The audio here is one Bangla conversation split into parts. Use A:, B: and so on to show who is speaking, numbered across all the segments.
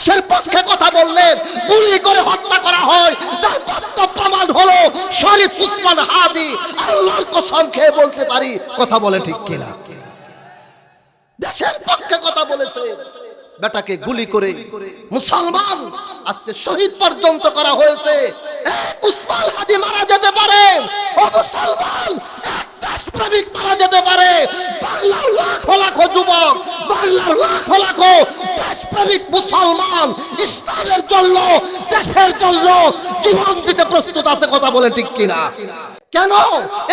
A: দেশের পক্ষে কথা বললেন, গুলি করে হত্যা করা হয়। তার বাস্তব প্রমাণ হলো শরীফ উসমান হাদি। আল্লাহর কসম খেয়ে বলতে পারি, কথা বলে ঠিক কিনা। দেশের পক্ষে কথা বলেছে। বেটাকে গুলি করে মুসলমান আজকে শহীদ পর্যন্ত করা হয়েছে। উসমান হাদি মারা যেতে পারে। ও মুসলমান দেশপ্রেমিক মারা যেতে পারে। বাংলার লাখ লাখ যুবক, বাংলার লাখ লাখ দেশপ্রেমিক মুসলমান, ইসলামের জন্য, দেশের জন্য জীবন দিতে প্রস্তুত আছে কথা বলে ঠিক কিনা? কেন?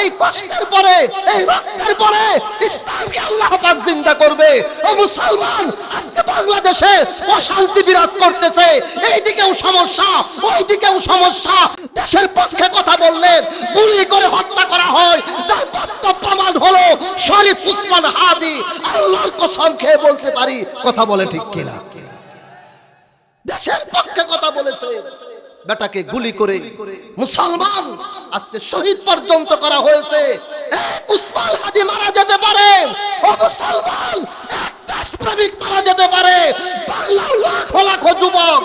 A: এই কষ্টের পরে, এই রক্তের পরে ইসলামকে আল্লাহ পাক জিন্দা করবে। ও মুসলমান, আজকে বাংলাদেশে অশান্তি বিরাজ করতেছে। এই সমস্যা ওই দিকেও সমস্যা। দেশের পক্ষে কথা বললেন গুলি করে হত্যা করা হয়। তার বাস্তব প্রমাণ হলো শরীফ উসমান হাদি। আল্লাহর কসম খেয়ে বলতে পারি, কথা বলে ঠিক কিনা। দেশের পক্ষে কথা বলেছে, বেটাকে গুলি করে মুসলমান আজকে শহীদ পর্যন্ত করা হয়েছে। উসমান হাদি মারা যেতে পারে, ও মুসলমান দেশপ্রেমিক মারা যেতে পারে। বাংলার লাখ লাখ যুবক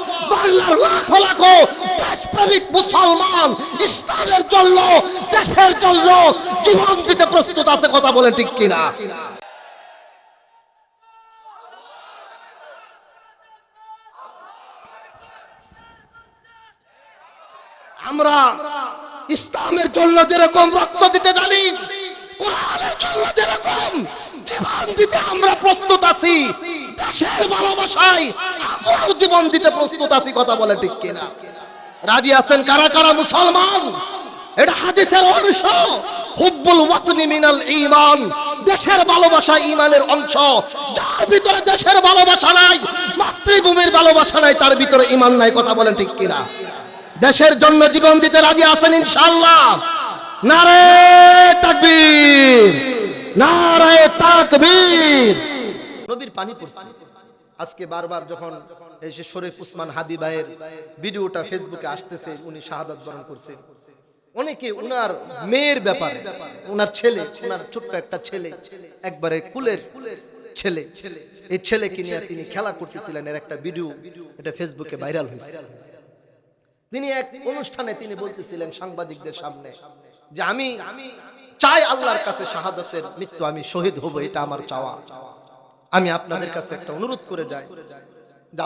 A: বাংলার লাখ লাখ দেশপ্রেমিক মুসলমান, ইসলামের জন্য, দেশের জন্য জীবন দিতে প্রস্তুত আছে কথা বলে ঠিক কিনা? আমরা ইসলামের জন্য যেরকম রক্ত দিতে জানি, কোরআনের জন্য যেরকম জীবন দিতে আমরা প্রস্তুত আছি, দেশের ভালোবাসায় আমরাও জীবন দিতে প্রস্তুত আছি, কথা বলে ঠিক কিনা? রাজি আছেন কারা কারা মুসলমান? এটা হাদিসের অংশ। হুব্বুল ওয়াতনি মিনাল ঈমান। দেশের ভালোবাসা ঈমানের অংশ। যার ভিতরে দেশের ভালোবাসা নাই, মাতৃভূমির ভালোবাসা নাই, তার ভিতরে ঈমান নাই, কথা বলেন ঠিক কিনা? দেশের জন্য জীবন দিতে রাজি আছেন ইনশাআল্লাহ। নারে তাকবীর। নারে তাকবীর। নবীর পানি পড়ছে। আজকে বারবার যখন এই যে শরীফ উসমান হাদি ভাইয়ের ভিডিওটা ফেসবুকে আসতেছে, উনি শাহাদাত বরণ করছেন অনেকে উনার মেয়ের ব্যাপারে, উনার ছেলে, উনার ছোট্ট একটা ছেলে, একবারে কুলের ছেলে, এই ছেলেকে নিয়ে তিনি খেলা করতেছিলেন, এর একটা ভিডিও এটা ফেসবুকে ভাইরাল হয়েছে। তিনি এক অনুষ্ঠানে তিনি বলতেছিলেন সাংবাদিকদের সামনে যে, আমি চাই আল্লাহর কাছে শাহাদতের মৃত্যু, আমি শহীদ হব, এটা আমার চাওয়া চাওয়া। আমি আপনাদের কাছে একটা অনুরোধ করে যাই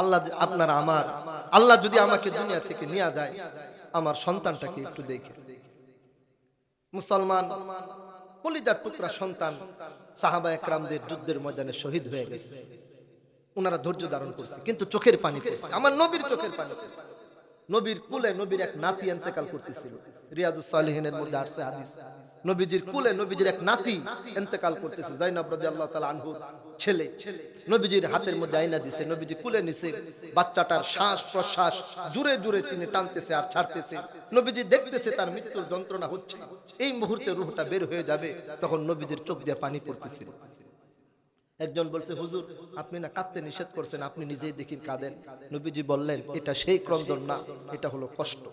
A: আল্লাহ আপনারা আমার, আল্লাহ যদি আমাকে দুনিয়া থেকে নিয়ে যায়, আমার সন্তানটাকে একটু দেখে। মুসলমান, কলিজার টুকরা সন্তান সাহাবা একরামদের যুদ্ধের ময়দানে শহীদ হয়ে গেছে। ওনারা ধৈর্য ধারণ করছে, কিন্তু চোখের পানি পড়ছে। আমার নবীর চোখের পানি নবীর কুলে নবীর এক নাতি এন্তেকাল করতেছিল। রিয়াজুস সালিহিনের মধ্যে আসছে হাদিস। নবীজির কুলে নবীজির এক নাতি এন্তেকাল করতেছে জৈনব রাদিয়াল্লাহু তাআলা আনহু ছেলে। নবীজির হাতের মধ্যে আয়না দিছে, নবীজি কুলে নিছে, বাচ্চাটার শ্বাস প্রশ্বাস জুড়ে জুড়ে তিনি টানতেছে আর ছাড়তেছে। নবীজি দেখতেছে তার মৃত্যুর যন্ত্রণা হচ্ছে, এই মুহূর্তে রুহটা বের হয়ে যাবে, তখন নবীজির চোখ দিয়ে পানি পড়তেছিল একজন বলছে, হুজুর, আপনি না কাঁদতে নিষেধ করছেন, আপনি নিজেই দেখিন কাঁদেন। নবীজি বললেন, এটা সেই ক্রন্দন না, এটা হলো কষ্ট।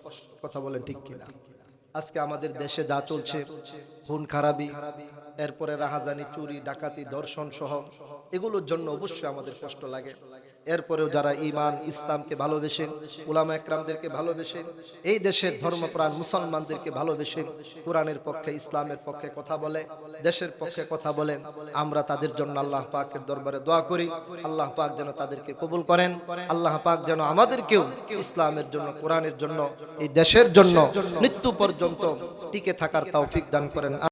A: কথা বলেন ঠিক কিনা? আজকে আমাদের দেশে যা চলছে খুন খারাপি এরপরে রাহাজানি চুরি ডাকাতি দর্শন সহ এগুলোর জন্য অবশ্যই আমাদের কষ্ট লাগে। এরপরেও যারা ইমান ইসলামকে ভালোবেসেন উলামা একরামদেরকে ভালোবেসেন এই দেশের ধর্মপ্রাণ মুসলমানদেরকে ভালোবেসেন কোরআনের পক্ষে, ইসলামের পক্ষে কথা বলে, দেশের পক্ষে কথা বলেন আমরা তাদের জন্য আল্লাহ পাকের দরবারে দোয়া করি। আল্লাহ পাক যেন তাদেরকে কবুল করেন। আল্লাহ পাক যেন আমাদেরকেও ইসলামের জন্য, কোরআনের জন্য, এই দেশের জন্য, মৃত্যু পর্যন্ত টিকে থাকার তৌফিক দান করেন।